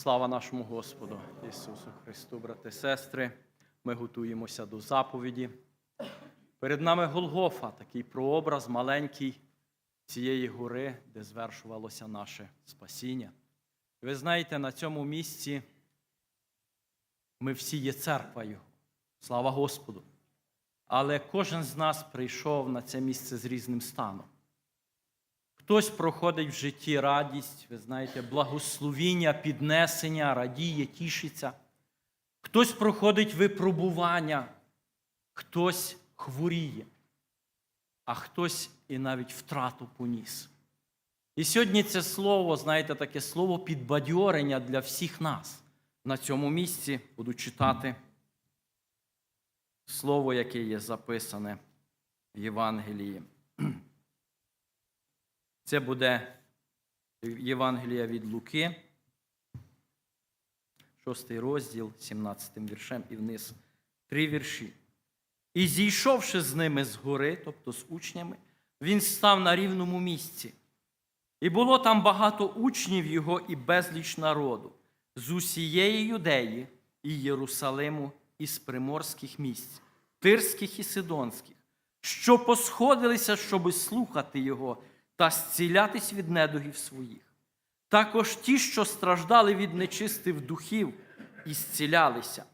Слава нашому Господу Ісусу Христу, брати сестри. Ми готуємося до заповіді. Перед нами Голгофа, такий прообраз маленький цієї гори, де звершувалося наше спасіння. Ви знаєте, на цьому місці ми всі є церквою. Слава Господу! Але кожен з нас прийшов на це місце з різним станом. Хтось проходить в житті радість, ви знаєте, благословіння, піднесення, радіє, тішиться. Хтось проходить випробування, хтось хворіє, а хтось і навіть втрату поніс. І сьогодні це слово, знаєте, таке слово підбадьорення для всіх нас. На цьому місці буду читати слово, яке є записане в Євангелії. Це буде Євангелія від Луки, 6 розділ, 17 віршем і вниз. Три вірші. І зійшовши з ними з гори, тобто з учнями, він став на рівному місці. І було там багато учнів його і безліч народу з усієї юдеї і Єрусалиму, і з приморських місць, тирських і сидонських, що посходилися, щоби слухати його та зцілятись від недугів своїх. Також ті, що страждали від нечистих духів, і зцілялися.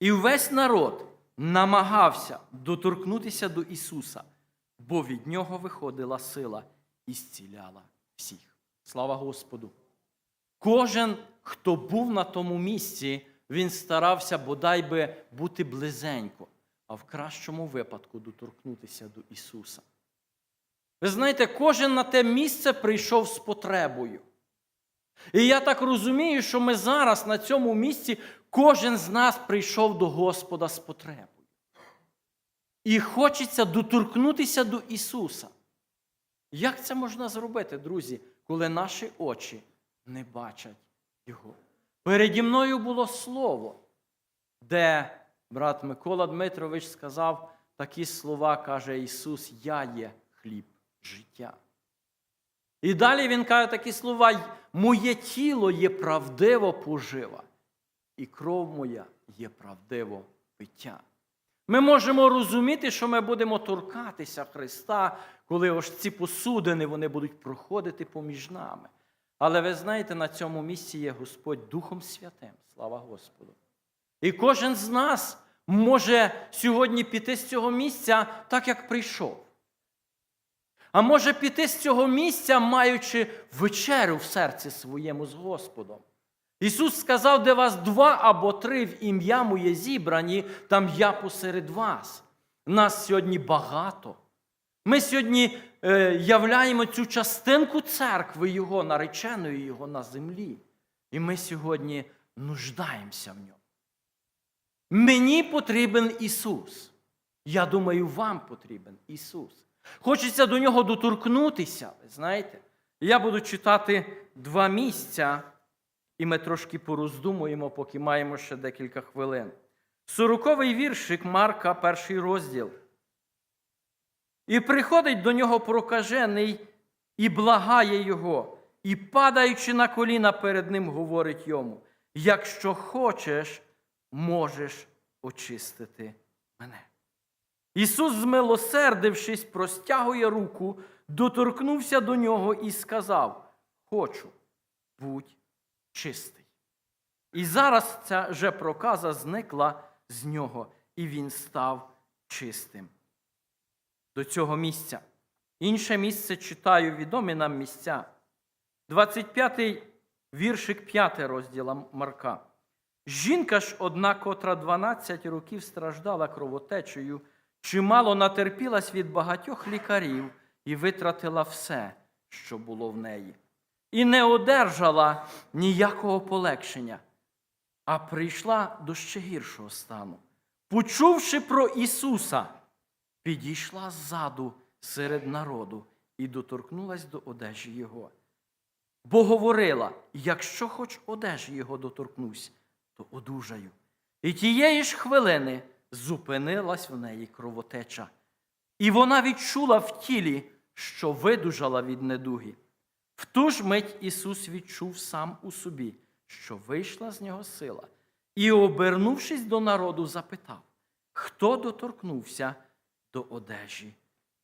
І весь народ намагався доторкнутися до Ісуса, бо від нього виходила сила і зціляла всіх. Слава Господу! Кожен, хто був на тому місці, він старався бодай би бути близенько, а в кращому випадку доторкнутися до Ісуса. Ви знаєте, кожен на те місце прийшов з потребою. І я так розумію, що ми зараз на цьому місці, кожен з нас прийшов до Господа з потребою. І хочеться доторкнутися до Ісуса. Як це можна зробити, друзі, коли наші очі не бачать Його? Переді мною було слово, де брат Микола Дмитрович сказав такі слова, каже Ісус, Я є хліб життя. І далі він каже такі слова: Моє тіло є правдиво пожива, і кров моя є правдиво пиття. Ми можемо розуміти, що ми будемо торкатися Христа, коли ось ці посудини вони будуть проходити поміж нами. Але ви знаєте, на цьому місці є Господь Духом Святим. Слава Господу. І кожен з нас може сьогодні піти з цього місця так, як прийшов. А може піти з цього місця, маючи вечерю в серці своєму з Господом. Ісус сказав, де вас два або три в ім'я моє зібрані, там я посеред вас. Нас сьогодні багато. Ми сьогодні е, являємо цю частинку церкви Його, нареченої Його на землі. І ми сьогодні нуждаємося в ньому. Мені потрібен Ісус. Я думаю, вам потрібен Ісус. Хочеться до нього доторкнутися, ви знаєте. Я буду читати два місця, і ми трошки пороздумуємо, поки маємо ще декілька хвилин. Сороковий віршик Марка, перший розділ. І приходить до нього прокажений і благає його, і, падаючи на коліна перед ним, говорить йому: якщо хочеш, можеш очистити мене. Ісус, змилосердившись, простягує руку, доторкнувся до нього і сказав: Хочу, будь чистий. І зараз ця же проказа зникла з нього, і він став чистим. До цього місця. Інше місце читаю відомі нам місця. 25-й віршик 5 розділа Марка. Жінка ж одна, котра 12 років страждала кровотечею, чимало натерпілась від багатьох лікарів і витратила все, що було в неї, і не одержала ніякого полегшення, а прийшла до ще гіршого стану. Почувши про Ісуса, підійшла ззаду серед народу і доторкнулась до одежі Його. Бо говорила: якщо хоч одежі Його доторкнусь, то одужаю. І тієї ж хвилини зупинилась в неї кровотеча. І вона відчула в тілі, що видужала від недуги. В ту ж мить Ісус відчув сам у собі, що вийшла з нього сила, і, обернувшись до народу, запитав, хто доторкнувся до одежі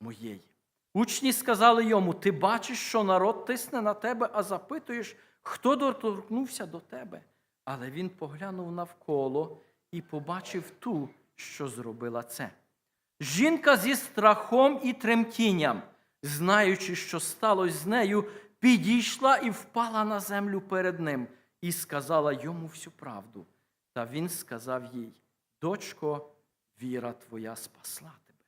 моєї. Учні сказали йому: Ти бачиш, що народ тисне на тебе, а запитуєш, хто доторкнувся до тебе. Але він поглянув навколо і побачив ту, що зробила це. Жінка зі страхом і тремтінням, знаючи, що сталося з нею, підійшла і впала на землю перед ним і сказала йому всю правду. Та він сказав їй: Дочко, віра твоя спасла тебе.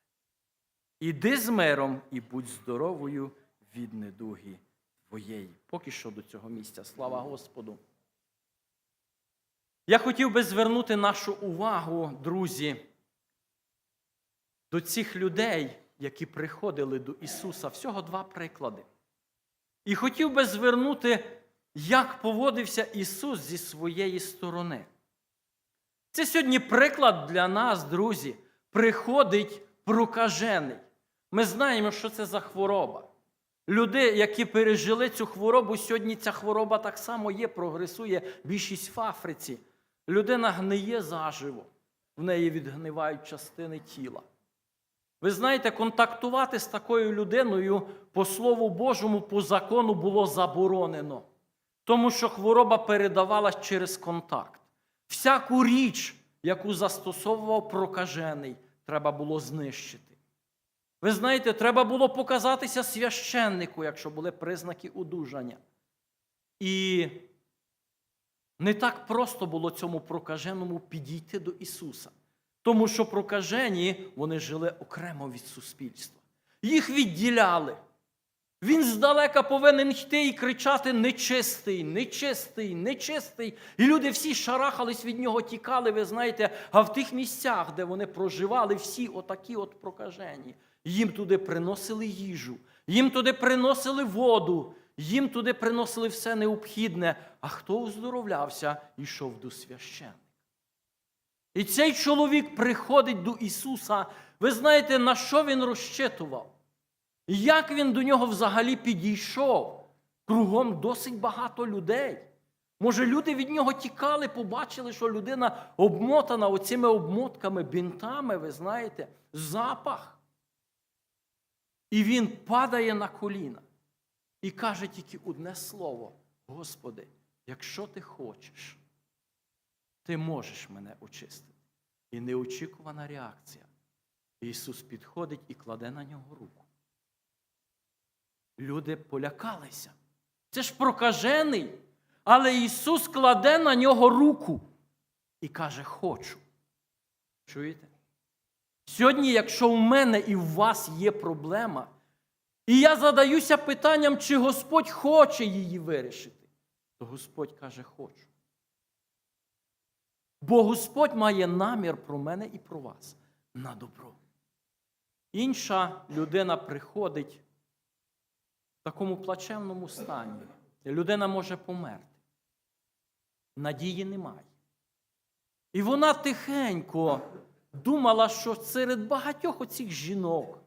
Іди з миром і будь здоровою від недуги твоєї. Поки що до цього місця. Слава Господу. Я хотів би звернути нашу увагу, друзі, до цих людей, які приходили до Ісуса. Всього два приклади. І хотів би звернути, як поводився Ісус зі своєї сторони. Це сьогодні приклад для нас, друзі. Приходить прокажений. Ми знаємо, що це за хвороба. Люди, які пережили цю хворобу, сьогодні ця хвороба так само є, прогресує більшість в Африці. Людина гниє заживо, в неї відгнивають частини тіла. Ви знаєте, контактувати з такою людиною по Слову Божому, по закону було заборонено, тому що хвороба передавалась через контакт. Всяку річ, яку застосовував прокажений, треба було знищити. Ви знаєте, треба було показатися священнику, якщо були признаки одужання. І не так просто було цьому прокаженому підійти до Ісуса. Тому що прокажені вони жили окремо від суспільства. Їх відділяли. Він здалека повинен йти і кричати нечистий, нечистий, нечистий. І люди всі шарахались від нього, тікали, ви знаєте, а в тих місцях, де вони проживали, всі отакі от прокажені. Їм туди приносили їжу, їм туди приносили воду, їм туди приносили все необхідне. А хто оздоровлявся, йшов до священника. І цей чоловік приходить до Ісуса. Ви знаєте, на що він розчитував? Як він до нього взагалі підійшов? Кругом досить багато людей. Може, люди від нього тікали, побачили, що людина обмотана оцими обмотками, бінтами, ви знаєте, запах. І він падає на коліна і каже тільки одне слово: Господи, якщо ти хочеш, ти можеш мене очистити. І неочікувана реакція. Ісус підходить і кладе на нього руку. Люди полякалися. Це ж прокажений. Але Ісус кладе на нього руку і каже: Хочу. Чуєте? Сьогодні, якщо в мене і в вас є проблема, і я задаюся питанням, чи Господь хоче її вирішити, то Господь каже, хочу. Бо Господь має намір про мене і про вас на добро. Інша людина приходить в такому плачевному стані. Людина може померти. Надії немає. І вона тихенько думала, що серед багатьох оцих жінок,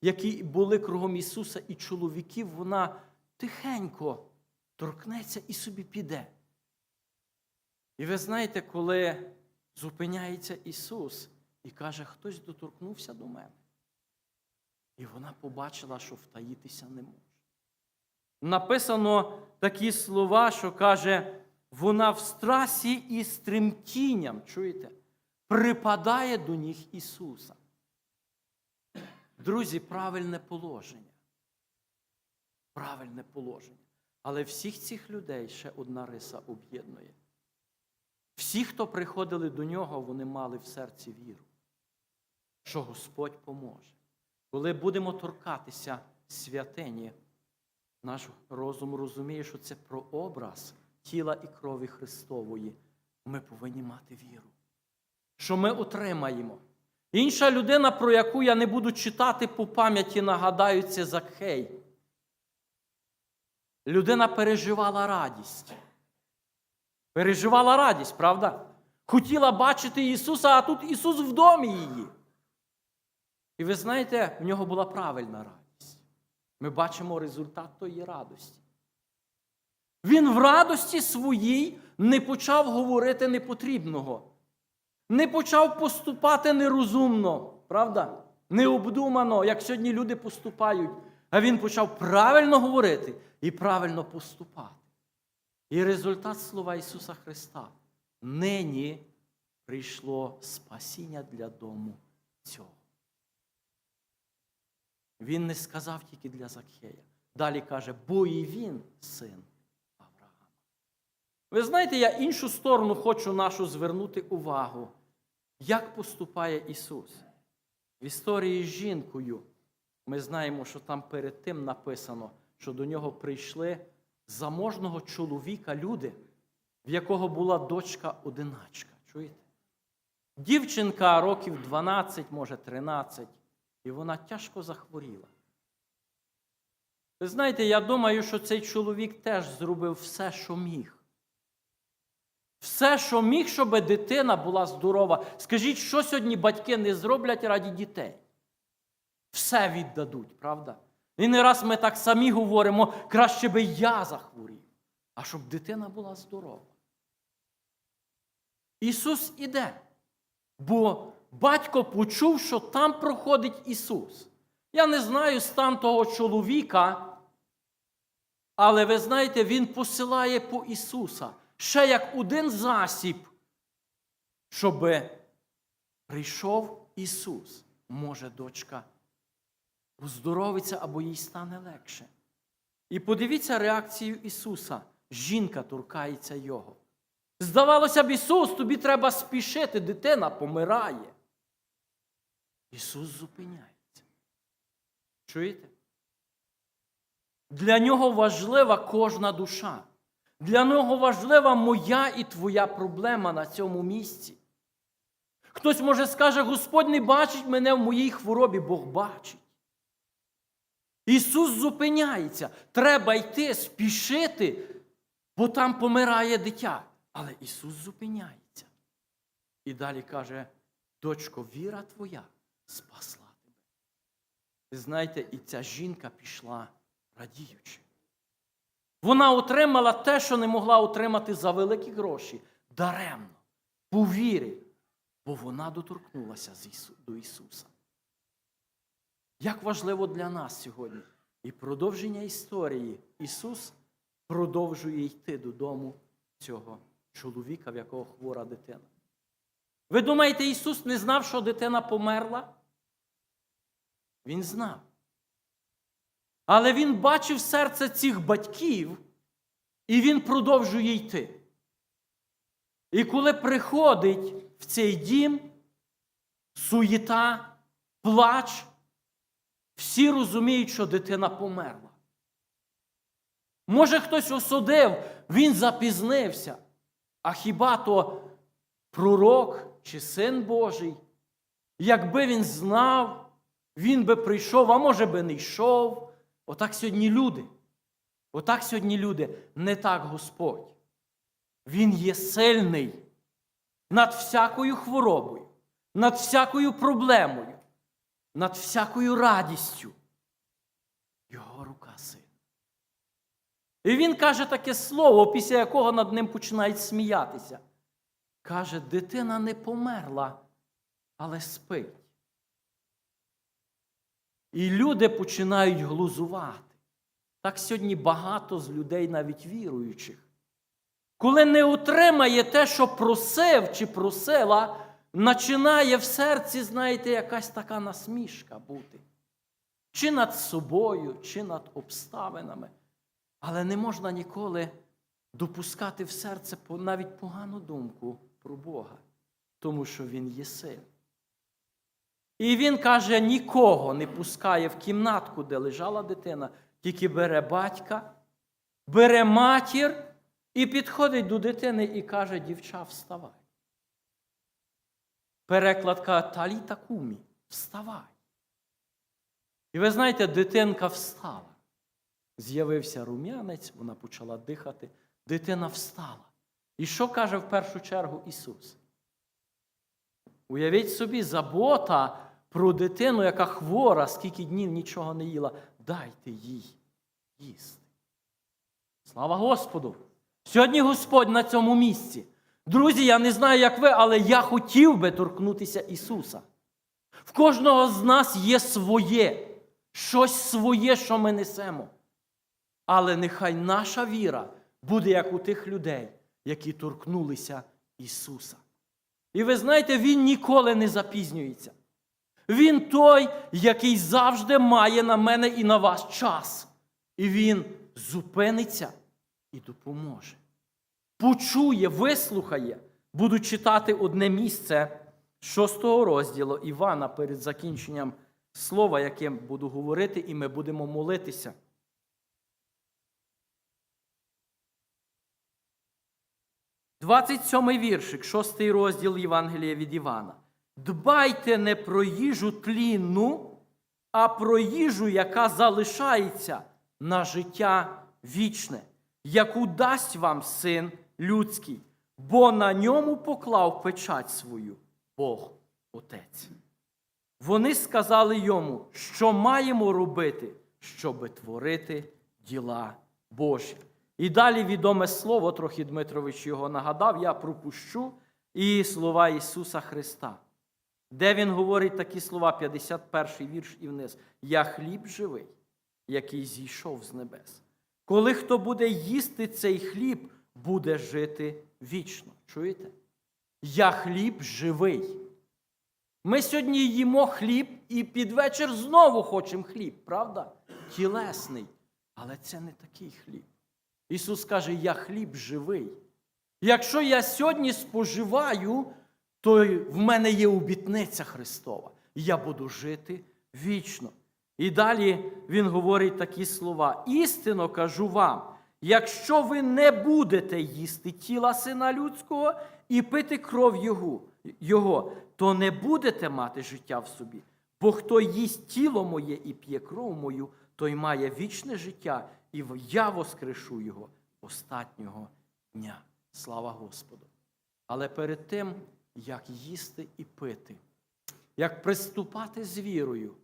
які були кругом Ісуса і чоловіків, вона тихенько торкнеться і собі піде. І ви знаєте, коли зупиняється Ісус і каже, хтось доторкнувся до мене. І вона побачила, що втаїтися не може. Написано такі слова, що каже, вона в страсі і з тремтінням, чуєте, припадає до ніг Ісуса. Друзі, правильне положення. Правильне положення. Але всіх цих людей ще одна риса об'єднує. Всі, хто приходили до нього, вони мали в серці віру, що Господь поможе. Коли будемо торкатися святині, наш розум розуміє, що це про образ тіла і крові Христової. Ми повинні мати віру, що ми отримаємо. Інша людина, про яку я не буду читати по пам'яті, нагадаю, це Закхей. Людина переживала радість. Переживала радість, правда? Хотіла бачити Ісуса, а тут Ісус в домі її. І ви знаєте, в нього була правильна радість. Ми бачимо результат тої радості. Він в радості своїй не почав говорити непотрібного, не почав поступати нерозумно, правда? Необдумано, як сьогодні люди поступають. А він почав правильно говорити і правильно поступати. І результат слова Ісуса Христа нині прийшло спасіння для дому цього. Він не сказав тільки для Закхея. Далі каже, бо і він син. Ви знаєте, я іншу сторону хочу нашу звернути увагу. Як поступає Ісус? В історії з жінкою ми знаємо, що там перед тим написано, що до нього прийшли заможного чоловіка люди, в якого була дочка одиначка. Чуєте? Дівчинка років 12, може 13, і вона тяжко захворіла. Ви знаєте, я думаю, що цей чоловік теж зробив все, що міг. Все, що міг, щоб дитина була здорова. Скажіть, що сьогодні батьки не зроблять раді дітей? Все віддадуть, правда? І не раз ми так самі говоримо, краще би я захворів, а щоб дитина була здорова. Ісус іде, бо батько почув, що там проходить Ісус. Я не знаю стан того чоловіка, але ви знаєте, Він посилає по Ісуса ще як один засіб, щоб прийшов Ісус. Може, дочка оздоровиться або їй стане легше. І подивіться реакцію Ісуса. Жінка торкається Його. Здавалося б, Ісус, тобі треба спішити, дитина помирає. Ісус зупиняється. Чуєте? Для нього важлива кожна душа. Для нього важлива моя і твоя проблема на цьому місці. Хтось може скаже, Господь не бачить мене в моїй хворобі, Бог бачить. Ісус зупиняється. Треба йти, спішити, бо там помирає дитя. Але Ісус зупиняється. І далі каже: дочко, віра твоя спасла тебе. Знаєте, і ця жінка пішла радіючи. Вона отримала те, що не могла отримати за великі гроші, даремно, по вірі, бо вона доторкнулася до Ісуса. Як важливо для нас сьогодні і продовження історії, Ісус продовжує йти додому цього чоловіка, в якого хвора дитина. Ви думаєте, Ісус не знав, що дитина померла? Він знав. Але він бачив серце цих батьків, і він продовжує йти. І коли приходить в цей дім суєта, плач, всі розуміють, що дитина померла. Може, хтось осудив, він запізнився. А хіба то пророк чи син Божий? Якби він знав, він би прийшов, а може би не йшов. Отак сьогодні люди. Отак сьогодні люди, не так Господь. Він є сильний над всякою хворобою, над всякою проблемою, над всякою радістю. Його рука сильна. І він каже таке слово, після якого над ним починають сміятися. Каже, дитина не померла, але спить. І люди починають глузувати. Так сьогодні багато з людей, навіть віруючих. Коли не отримає те, що просив чи просила, починає в серці, знаєте, якась така насмішка бути. Чи над собою, чи над обставинами. Але не можна ніколи допускати в серце навіть погану думку про Бога, тому що Він є син. І він каже, нікого не пускає в кімнатку, де лежала дитина, тільки бере батька, бере матір і підходить до дитини і каже: дівча, вставай. Перекладка Таліта кумі, вставай. І ви знаєте, дитинка встала. З'явився рум'янець, вона почала дихати. Дитина встала. І що каже в першу чергу Ісус? Уявіть собі, забота про дитину, яка хвора, скільки днів нічого не їла. Дайте їй їсти. Слава Господу! Сьогодні Господь на цьому місці. Друзі, я не знаю, як ви, але я хотів би торкнутися Ісуса. В кожного з нас є своє, щось своє, що ми несемо. Але нехай наша віра буде як у тих людей, які торкнулися Ісуса. І ви знаєте, Він ніколи не запізнюється. Він той, який завжди має на мене і на вас час. І Він зупиниться і допоможе. Почує, вислухає. Буду читати одне місце шостого розділу Івана перед закінченням слова, яким буду говорити, і ми будемо молитися. Двадцять сьомий віршик, шостий розділ Євангелія від Івана. Дбайте не про їжу тлінну, а про їжу, яка залишається на життя вічне, яку дасть вам син людський, бо на ньому поклав печать свою Бог Отець. Вони сказали йому, що маємо робити, щоби творити діла Божі. І далі відоме слово, трохи Дмитрович його нагадав, я пропущу, і слова Ісуса Христа, де Він говорить такі слова, 51 вірш і вниз. Я хліб живий, який зійшов з небес. Коли хто буде їсти цей хліб, буде жити вічно. Чуєте? Я хліб живий. Ми сьогодні їмо хліб і під вечір знову хочемо хліб, правда? Тілесний. Але це не такий хліб. Ісус каже, я хліб живий. Якщо я сьогодні споживаю, то в мене є обітниця Христова. Я буду жити вічно. І далі Він говорить такі слова: істинно кажу вам, якщо ви не будете їсти тіла сина людського і пити кров його, його, то не будете мати життя в собі. Бо хто їсть тіло моє і п'є кров мою, той має вічне життя, і я воскрешу його останнього дня. Слава Господу! Але перед тим, як їсти і пити, як приступати з вірою,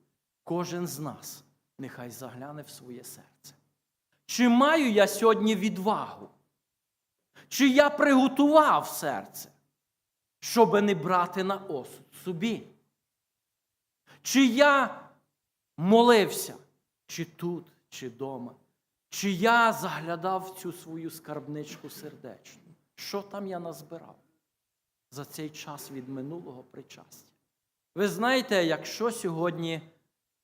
кожен з нас нехай загляне в своє серце. Чи маю я сьогодні відвагу? Чи я приготував серце, щоб не брати на осуд собі? Чи я молився, чи тут, чи вдома? Чи я заглядав в цю свою скарбничку сердечну? Що там я назбирав за цей час від минулого причастя? Ви знаєте, якщо сьогодні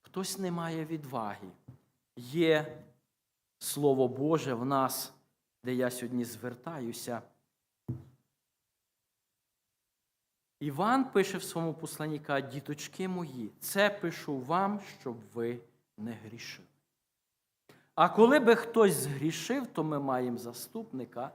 хтось не має відваги, є Слово Боже в нас, де я сьогодні звертаюся. Іван пише в своєму посланні, каже, діточки мої, це пишу вам, щоб ви не грішили. А коли би хтось згрішив, то ми маємо заступника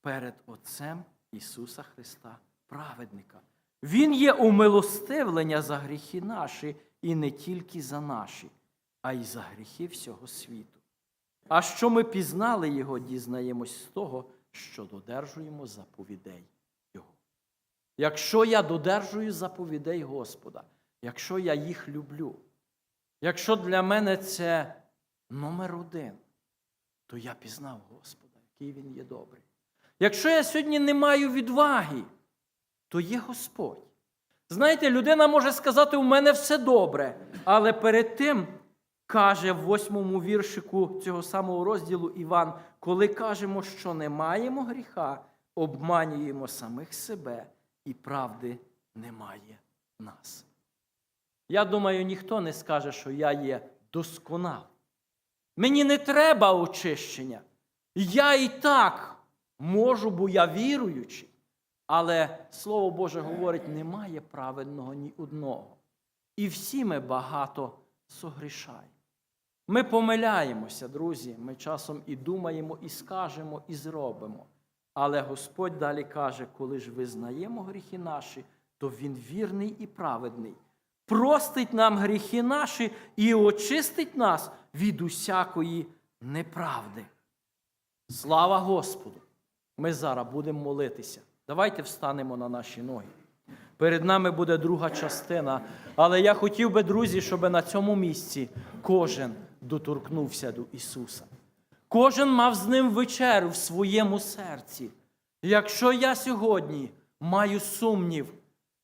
перед Отцем Ісуса Христа, праведника. Він є умилостивлення за гріхи наші, і не тільки за наші, а й за гріхи всього світу. А що ми пізнали Його, дізнаємось з того, що додержуємо заповідей Його. Якщо я додержую заповідей Господа, якщо я їх люблю, якщо для мене це номер один, то я пізнав Господа, який Він є добрий. Якщо я сьогодні не маю відваги, то є Господь. Знаєте, людина може сказати, у мене все добре, але перед тим каже в восьмому віршику цього самого розділу Іван, коли кажемо, що не маємо гріха, обманюємо самих себе, і правди немає нас. Я думаю, ніхто не скаже, що я є досконал. Мені не треба очищення. Я і так можу, бо я віруючий. Але Слово Боже говорить, немає праведного ні одного. І всі ми багато согрішаємо. Ми помиляємося, друзі. Ми часом і думаємо, і скажемо, і зробимо. Але Господь далі каже, коли ж визнаємо гріхи наші, то Він вірний і праведний. Простить нам гріхи наші і очистить нас від усякої неправди. Слава Господу! Ми зараз будемо молитися. Давайте встанемо на наші ноги. Перед нами буде друга частина. Але я хотів би, друзі, щоб на цьому місці кожен доторкнувся до Ісуса. Кожен мав з ним вечерю в своєму серці. Якщо я сьогодні маю сумнів,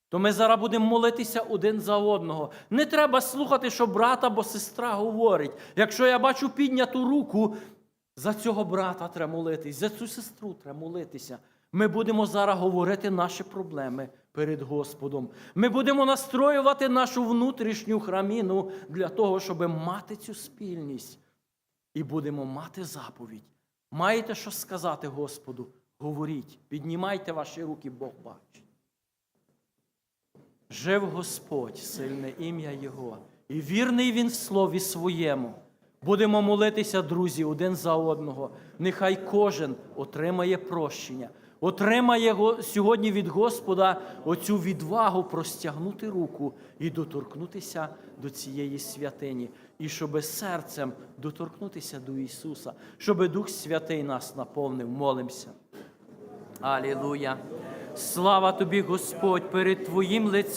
то ми зараз будемо молитися один за одного. Не треба слухати, що брат або сестра говорить. Якщо я бачу підняту руку, за цього брата треба молитись, за цю сестру треба молитися. Ми будемо зараз говорити наші проблеми перед Господом. Ми будемо настроювати нашу внутрішню храміну для того, щоб мати цю спільність. І будемо мати заповідь. Маєте що сказати Господу? Говоріть, піднімайте ваші руки, Бог бачить. Жив Господь, сильне ім'я Його, і вірний Він в слові своєму. Будемо молитися, друзі, один за одного. Нехай кожен отримає прощення, отримає сьогодні від Господа оцю відвагу простягнути руку і доторкнутися до цієї святині, і щоби серцем доторкнутися до Ісуса, щоби Дух Святий нас наповнив. Молимося. Алілуя. Слава тобі, Господь, перед Твоїм лицем.